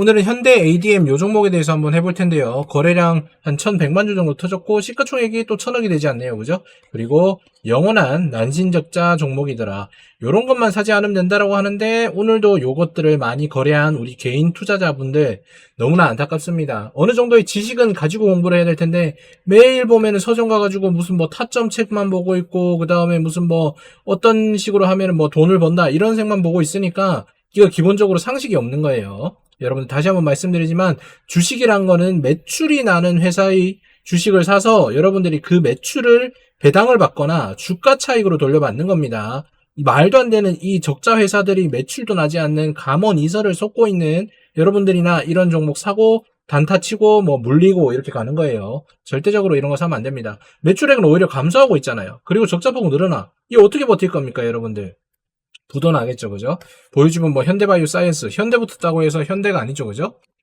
오늘은 현대 ADM 요 종목에 대해서 한번 해볼 텐데요. 거래량 한 1100만 주 정도 터졌고 시가총액이 또 천억이 되지 않네요. 그죠? 그리고 영원한 난신적자 종목이더라. 요런 것만 사지 않으면 된다라고 하는데 오늘도 요것들을 많이 거래한 우리 개인 투자자분들 너무나 안타깝습니다. 어느 정도의 지식은 가지고 공부를 해야 될 텐데 매일 보면은 서점 가가지고 무슨 뭐 타점 책만 보고 있고 그 다음에 무슨 뭐 어떤 식으로 하면은 뭐 돈을 번다 이런 색만 보고 있으니까 이거 기본적으로 상식이 없는 거예요. 여러분 다시 한번 말씀드리지만 주식이란 거는 매출이 나는 회사의 주식을 사서 여러분들이 그 매출을 배당을 받거나 주가 차익으로 돌려받는 겁니다. 이 말도 안 되는 이 적자 회사들이 매출도 나지 않는 감원 이설을 쏟고 있는 여러분들이나 이런 종목 사고 단타 치고 뭐 물리고 이렇게 가는 거예요. 절대적으로 이런 거 사면 안 됩니다. 매출액은 오히려 감소하고 있잖아요. 그리고 적자폭 늘어나. 이거 어떻게 버틸 겁니까, 여러분들? 부도 나겠죠, 그죠? 보여주면 뭐 현대바이오 사이언스, 현대부터 따고 해서 현대가 아니죠, 그죠?